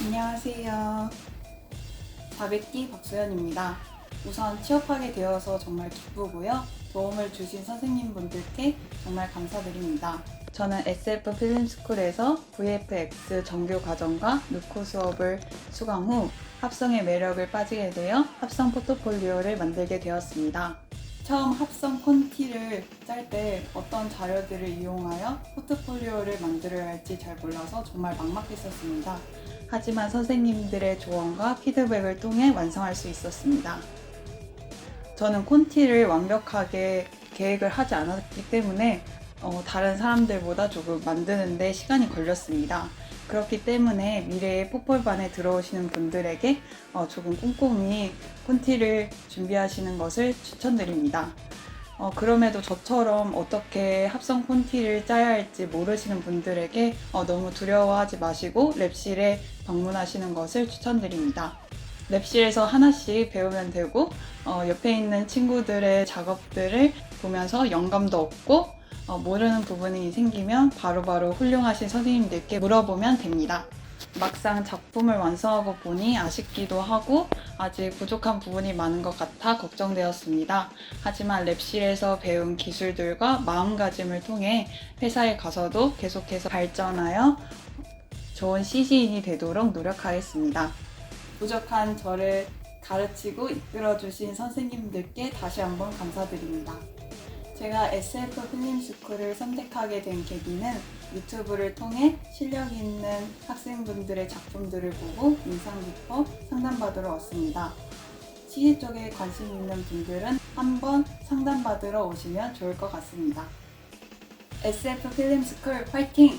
안녕하세요. 자백기 박소연입니다. 우선 취업하게 되어서 정말 기쁘고요. 도움을 주신 선생님분들께 정말 감사드립니다. 저는 SF 필름스쿨에서 VFX 정규 과정과 누코 수업을 수강 후 합성의 매력을 빠지게 되어 합성 포트폴리오를 만들게 되었습니다. 처음 합성 콘티를 짤 때 어떤 자료들을 이용하여 포트폴리오를 만들어야 할지 잘 몰라서 정말 막막했었습니다. 하지만 선생님들의 조언과 피드백을 통해 완성할 수 있었습니다. 저는 콘티를 완벽하게 계획을 하지 않았기 때문에 어, 다른 사람들보다 조금 만드는데 시간이 걸렸습니다. 그렇기 때문에 미래의 폭벌반에 들어오시는 분들에게 어, 조금 꼼꼼히 콘티를 준비하시는 것을 추천드립니다. 어, 그럼에도 저처럼 어떻게 합성 콘티를 짜야 할지 모르시는 분들에게 어, 너무 두려워하지 마시고 랩실에 방문하시는 것을 추천드립니다. 랩실에서 하나씩 배우면 되고 어, 옆에 있는 친구들의 작업들을 보면서 영감도 얻고 어, 모르는 부분이 생기면 바로바로 훌륭하신 선생님들께 물어보면 됩니다. 막상 작품을 완성하고 보니 아쉽기도 하고 아직 부족한 부분이 많은 것 같아 걱정되었습니다. 하지만 랩실에서 배운 기술들과 마음가짐을 통해 회사에 가서도 계속해서 발전하여 좋은 CG인이 되도록 노력하겠습니다. 부족한 저를 가르치고 이끌어 주신 선생님들께 다시 한번 감사드립니다. 제가 SF 필름스쿨을 선택하게 된 계기는 유튜브를 통해 실력 있는 학생분들의 작품들을 보고 인상 깊어 상담받으러 왔습니다. CG 쪽에 관심 있는 분들은 한번 상담받으러 오시면 좋을 것 같습니다. SF 필름스쿨 화이팅!